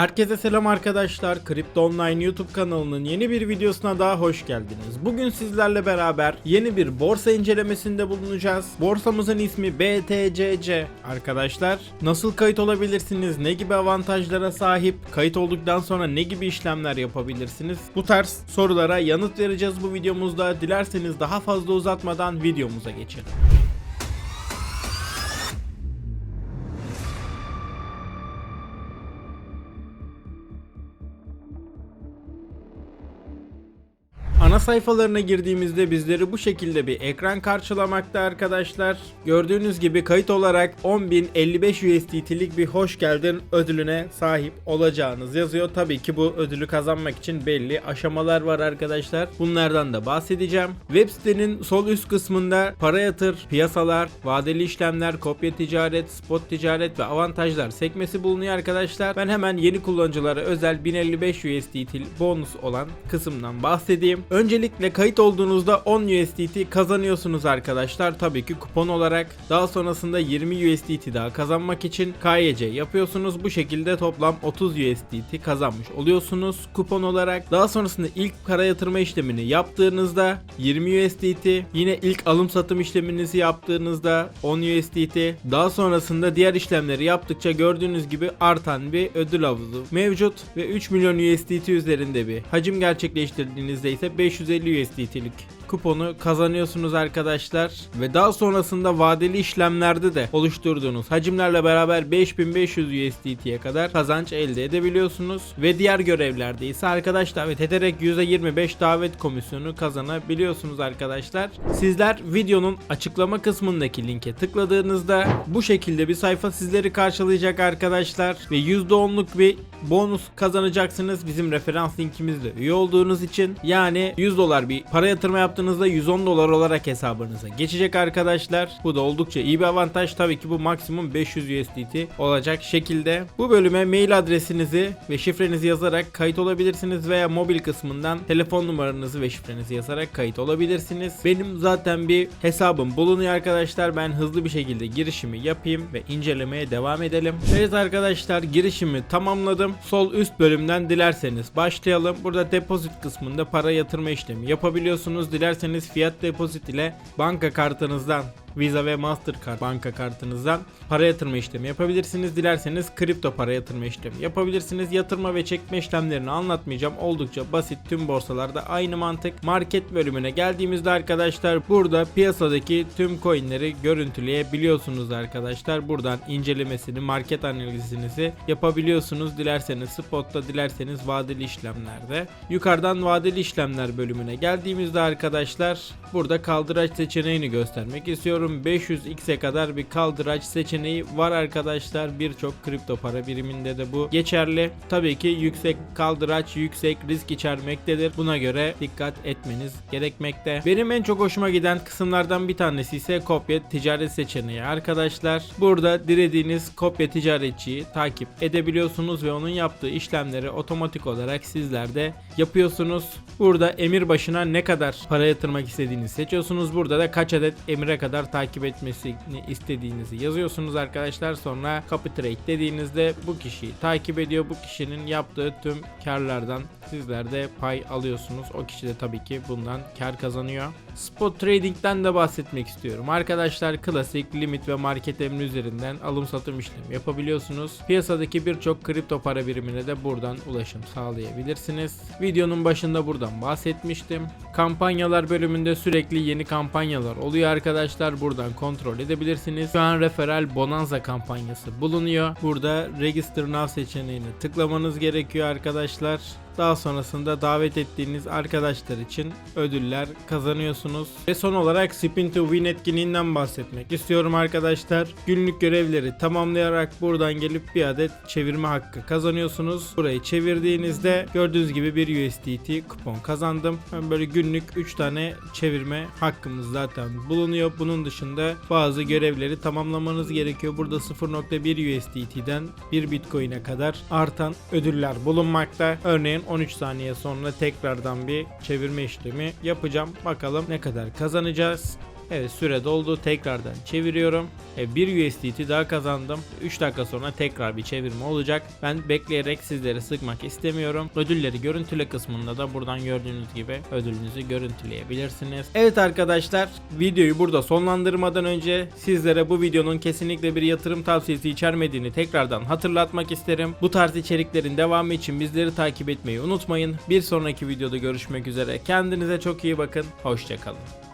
Herkese selam arkadaşlar. Kripto Online YouTube kanalının yeni bir videosuna daha hoş geldiniz. Bugün sizlerle beraber yeni bir borsa incelemesinde bulunacağız. Borsamızın ismi BTCC. Arkadaşlar nasıl kayıt olabilirsiniz? Ne gibi avantajlara sahip? Kayıt olduktan sonra ne gibi işlemler yapabilirsiniz? Bu tarz sorulara yanıt vereceğiz bu videomuzda. Dilerseniz daha fazla uzatmadan videomuza geçelim. Ana sayfalarına girdiğimizde bizleri bu şekilde bir ekran karşılamakta arkadaşlar. Gördüğünüz gibi kayıt olarak 10.055 USDT'lik bir hoş geldin ödülüne sahip olacağınız yazıyor. Tabii ki bu ödülü kazanmak için belli aşamalar var arkadaşlar. Bunlardan da bahsedeceğim. Web sitenin sol üst kısmında para yatır, piyasalar, vadeli işlemler, kopya ticaret, spot ticaret ve avantajlar sekmesi bulunuyor arkadaşlar. Ben hemen yeni kullanıcılara özel 1055 USDT bonus olan kısımdan bahsedeyim. Öncelikle kayıt olduğunuzda 10 USDT kazanıyorsunuz arkadaşlar. Tabii ki kupon olarak. Daha sonrasında 20 USDT daha kazanmak için KYC yapıyorsunuz. Bu şekilde toplam 30 USDT kazanmış oluyorsunuz kupon olarak. Daha sonrasında ilk para yatırma işlemini yaptığınızda 20 USDT. Yine ilk alım satım işleminizi yaptığınızda 10 USDT. Daha sonrasında diğer işlemleri yaptıkça gördüğünüz gibi artan bir ödül havuzu mevcut ve 3 milyon USDT üzerinde bir hacim gerçekleştirdiğinizde ise 550 USDT'lik kuponu kazanıyorsunuz arkadaşlar ve daha sonrasında vadeli işlemlerde de oluşturduğunuz hacimlerle beraber 5500 USDT'ye kadar kazanç elde edebiliyorsunuz ve diğer görevlerde ise arkadaş davet ederek %25 davet komisyonu kazanabiliyorsunuz arkadaşlar. Sizler videonun açıklama kısmındaki linke tıkladığınızda bu şekilde bir sayfa sizleri karşılayacak arkadaşlar ve %10'luk bir bonus kazanacaksınız bizim referans linkimizle üye olduğunuz için. Yani 100 dolar bir para yatırma yaptığınızda 110 dolar olarak hesabınıza geçecek arkadaşlar. Bu da oldukça iyi bir avantaj. Tabii ki bu maksimum 500 USDT olacak şekilde. Bu bölüme mail adresinizi ve şifrenizi yazarak kayıt olabilirsiniz veya mobil kısmından telefon numaranızı ve şifrenizi yazarak kayıt olabilirsiniz. Benim zaten bir hesabım bulunuyor arkadaşlar. Ben hızlı bir şekilde girişimi yapayım ve incelemeye devam edelim. Evet arkadaşlar girişimi tamamladım. Sol üst bölümden dilerseniz başlayalım. Burada depozit kısmında para yatırma işlemi yapabiliyorsunuz. Dilerseniz fiyat depozit ile banka kartınızdan Visa ve Mastercard banka kartınızdan para yatırma işlemi yapabilirsiniz. Dilerseniz kripto para yatırma işlemi yapabilirsiniz. Yatırma ve çekme işlemlerini anlatmayacağım. Oldukça basit tüm borsalarda aynı mantık. Market bölümüne geldiğimizde arkadaşlar burada piyasadaki tüm coinleri görüntüleyebiliyorsunuz arkadaşlar. Buradan incelemesini, market analizinizi yapabiliyorsunuz. Dilerseniz spotta, dilerseniz vadeli işlemlerde. Yukarıdan vadeli işlemler bölümüne geldiğimizde arkadaşlar burada kaldıraç seçeneğini göstermek istiyorum. 500x'e kadar bir kaldıraç seçeneği var arkadaşlar. Birçok kripto para biriminde de bu geçerli. Tabii ki yüksek kaldıraç, yüksek risk içermektedir. Buna göre dikkat etmeniz gerekmekte. Benim en çok hoşuma giden kısımlardan bir tanesi ise kopya ticaret seçeneği arkadaşlar. Burada dilediğiniz kopya ticaretçiyi takip edebiliyorsunuz ve onun yaptığı işlemleri otomatik olarak sizler de yapıyorsunuz. Burada emir başına ne kadar para yatırmak istediğinizi seçiyorsunuz. Burada da kaç adet emire kadar takip etmesini istediğinizi yazıyorsunuz arkadaşlar. Sonra copy trade dediğinizde bu kişiyi takip ediyor. Bu kişinin yaptığı tüm karlardan sizler de pay alıyorsunuz. O kişi de tabii ki bundan kar kazanıyor. Spot trading'den de bahsetmek istiyorum. Arkadaşlar klasik limit ve market emri üzerinden alım satım işlemi yapabiliyorsunuz. Piyasadaki birçok kripto para birimine de buradan ulaşım sağlayabilirsiniz. Videonun başında buradan bahsetmiştim. Kampanyalar bölümünde sürekli yeni kampanyalar oluyor arkadaşlar. Buradan kontrol edebilirsiniz. Şu an referral bonanza kampanyası bulunuyor. Burada register now seçeneğine tıklamanız gerekiyor arkadaşlar. Daha sonrasında davet ettiğiniz arkadaşlar için ödüller kazanıyorsunuz. Ve son olarak Spin to Win etkinliğinden bahsetmek istiyorum arkadaşlar. Günlük görevleri tamamlayarak buradan gelip bir adet çevirme hakkı kazanıyorsunuz. Burayı çevirdiğinizde gördüğünüz gibi bir USDT kupon kazandım. Ben böyle günlük 3 tane çevirme hakkımız zaten bulunuyor. Bunun dışında bazı görevleri tamamlamanız gerekiyor. Burada 0.1 USDT'den 1 Bitcoin'e kadar artan ödüller bulunmakta. Örneğin 13 saniye sonra tekrardan bir çevirme işlemi yapacağım. Bakalım ne kadar kazanacağız. Evet süre doldu. Tekrardan çeviriyorum. E, 1 USDT daha kazandım. 3 dakika sonra tekrar bir çevirme olacak. Ben bekleyerek sizleri sıkmak istemiyorum. Ödülleri görüntüle kısmında da buradan gördüğünüz gibi ödülünüzü görüntüleyebilirsiniz. Evet arkadaşlar videoyu burada sonlandırmadan önce sizlere bu videonun kesinlikle bir yatırım tavsiyesi içermediğini tekrardan hatırlatmak isterim. Bu tarz içeriklerin devamı için bizleri takip etmeyi unutmayın. Bir sonraki videoda görüşmek üzere. Kendinize çok iyi bakın. Hoşçakalın.